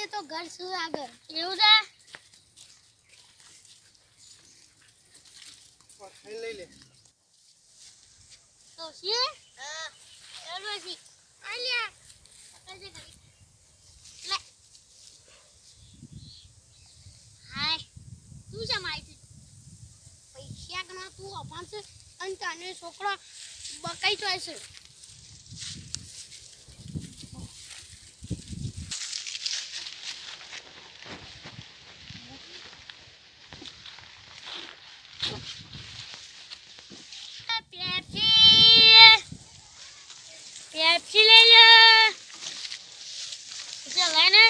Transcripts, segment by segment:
જઈએ તો ઘર શું આગળ? એવું છે? લઈ લે. તો છે ચાલો છી આલ્યા પકડજે ઘડી લે. હાય. તું છે માહિતી પૈસા ગણા તું છે અને તને છોકરો બકાઈ તો હશે પેપ્સી પેપ્સી લઈ લો ચાલ ને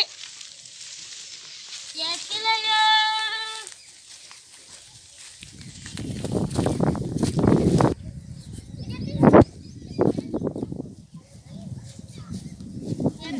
પેપ્સી લઈ લો પેપ્સી લઈ લો પેપ્સી લઈ લો પેપ્સી પેપ્સી પેપ્સી ચલો વાળી આપ તો પણ. તારે નહીં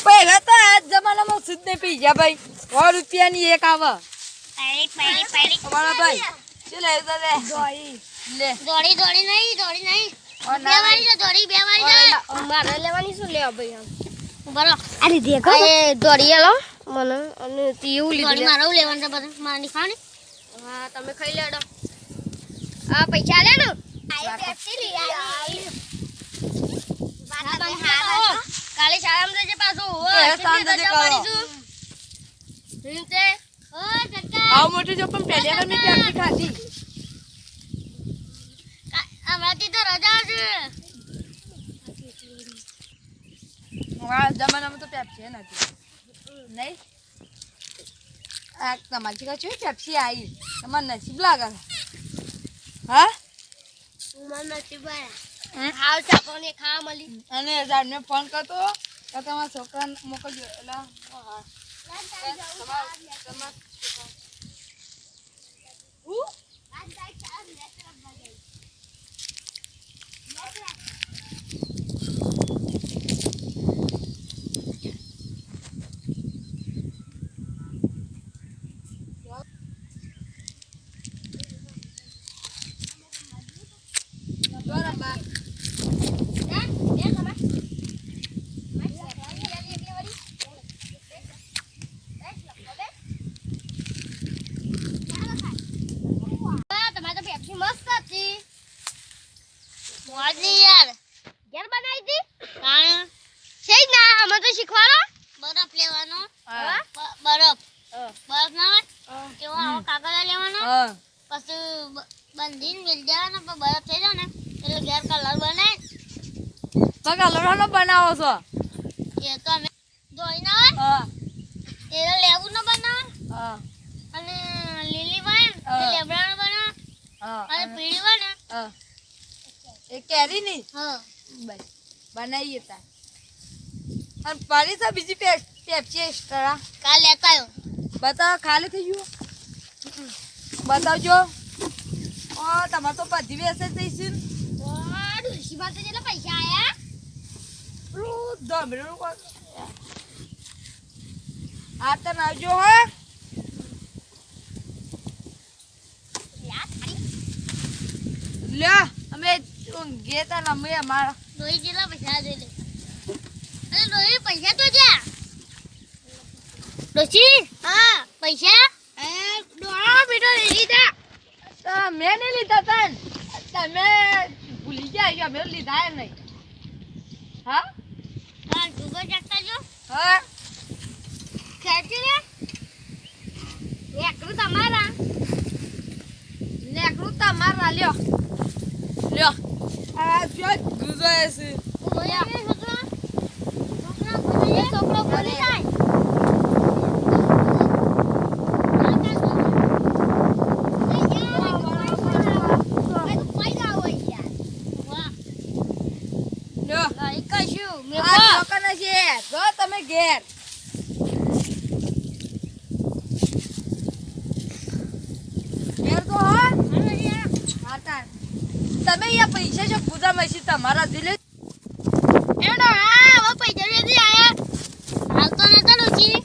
પહેલા તો આ જમાનામાં શુદ્ધ નહીં પી ગયા ભાઈ. સો રૂપિયાની એક આવે ભાઈ. શું લે લે દોડી દોડી નહીં દોડી ના મારે લેવાની શું લેવા ભાઈ બરો અરે દેખો એ દોડી આલો મને અને મારે લેવાનું છે બધું મારે ખાવાની હા તમે ખાઈ લેડો. આ પૈસા લે ને. કાલે શાળામાં જજે પાછું. એ સાંજે જે કરો. રીતે ઓ કાકા આવ મોટી જો પણ પહેલી વાર મેં પેપ્સી ખાધી. હમણાંથી તો રજા છે. આ જમાનામાં તો પેપ્સી નથી નહીં? આ તમારી જગ્યા પેપ્સી આવી તમારે નસીબ લાગે. હા? અને સાહેબને ફોન કરતો તમારા છોકરાને મોકલજો. એટલે હા. તમારા- તમારા છોકરા- હું? બરાબર. તમારે તો પેપ્સી મસ્ત હતી. મોજની યાર. ઘેર બનાવી હતી? હા છે જ ના અમે તો શીખવાડો. બરફ લેવાનો. બરફ. બરફ ના હોય? કેવો આવો કાગળ લેવાનો? પછી બંધીન મિલ જવાનો પણ બરફ થઈ જાય ને એટલે ઘેર કલર બનાય તો કલરનો બનાવો છો. એ તો અમે ધોઈ ના હોય હા એટલે લેવું ન બનાવે હા અને લીલી હોય ને હા. એ લેબડાનો બનાવે હા અને પીળી હોય ને હા. એ કેરી ની? હા. બસ બનાવીએ તા અને પાણી તો બીજી પેપ્સી એક્સ્ટ્રા કાલ લેતા આવ્યો બતાવો ખાલી થઈ ગયું? બતાવજો. ઓ તમારે તો બધી વેસે જઈશું ડોશી પાસે જેટલા પૈસા આયા. ધમરેલું કોણ? આ તો આવજો હો લ્યો અમે ઊંઘીએ તા મેં મારા ડોહી જેટલા પૈસા જોઈ લે. અરે ડોહી પૈસા તો જા ડોસી હા પૈસા? એ ડોહા બેટો લઈ લીધા. તો મેં નહીં લીધા તન. તમે ભૂલી ગયા છો અમે લીધા એમ નહીં. હા? હા ડૂબો જગતા જો. હા. ખેંચી લે. નેકરું તમારા. નેકરું તમારા લ્યો. લ્યો. આ ક્યો ગુજો છે ઓયા છોકરા છોકરા બોલે છોકરો બોલે જાય જો તમે ઘેર. તમે અહીંયા પૈસા છે પૂજા મસી તમારા દિલે. એનો હા હવે પૈસા નથી આયા હાલ તો નતા ડોશી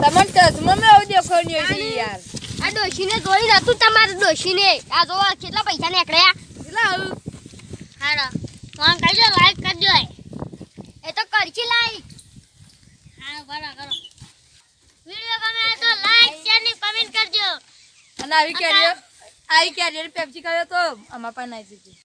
તમને ચશ્મા મેં આવું દેખાડ્યું છે યાર. આ ડોશીને જોઈ નતું તમારે ડોશીને. આ જો કેટલા પૈસા નીકળ્યા? કેટલા આવું? હારો ફોન કરજો લાઈક કરજો એ. તો કરજી લાઈક હા બરો કરો વિડિયો ગમે તો લાઈક શેર ને કમેન્ટ કરજો. અને આવી કેરીઓ? આવી કેરીઓ પેપ્સી કર્યો તો આમાં પણ નાઈ દીધી